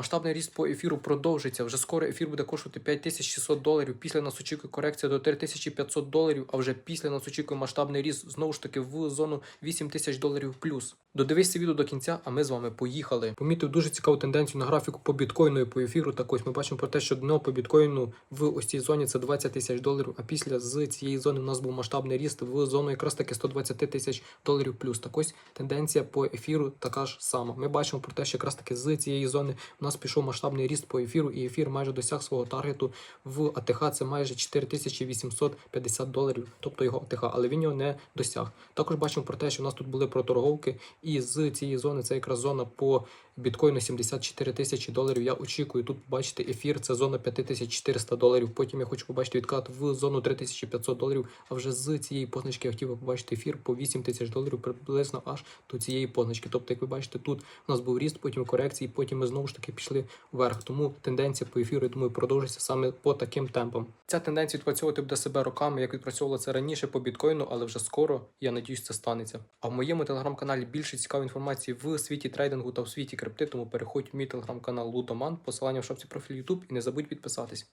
Масштабний ріст по ефіру продовжиться. Вже скоро ефір буде коштувати 5600 доларів. Після нас очікує корекція до 3500 доларів. А вже після нас очікує масштабний ріст знову ж таки в зону 8000 доларів плюс. Додивись це відео до кінця, а ми з вами поїхали. Помітив дуже цікаву тенденцію на графіку по біткоїну і по ефіру. Так ось ми бачимо про те, що дно по біткоїну в ось цій зоні це 20 тисяч доларів. А після з цієї зони у нас був масштабний ріст в зону якраз таки 120 тисяч доларів плюс. Так ось тенденція по ефіру така ж сама. Ми бачимо про те, що якраз таки з цієї зони у нас пішов масштабний ріст по ефіру, і ефір майже досяг свого таргету в АТХ. Це майже 4850 доларів, тобто його АТХ, але він його не досяг. Також бачимо про те, що у нас тут були проторговки, і з цієї зони це якраз зона по біткоїну 74 тисячі доларів. Я очікую тут побачити ефір. Це зона 5400 доларів. Потім я хочу побачити відкат в зону 3500 доларів. А вже з цієї позначки я хотів би побачити ефір по 8 тисяч доларів приблизно аж до цієї позначки. Тобто, як ви бачите, тут у нас був ріст, потім корекції, потім ми знову ж таки пішли вверх. Тому тенденція по ефіру, я думаю, продовжиться саме по таким темпам. Ця тенденція відпрацьовувати буде себе роками, як відпрацьовувала це раніше по біткоїну, але вже скоро, я надіюсь, це станеться. А в моєму телеграм-каналі більше цікавої інформації в світі трейдингу та в світі крипти, тому переходь в мій телеграм-канал Лутоман, посилання в шапці профілю YouTube і не забудь підписатись.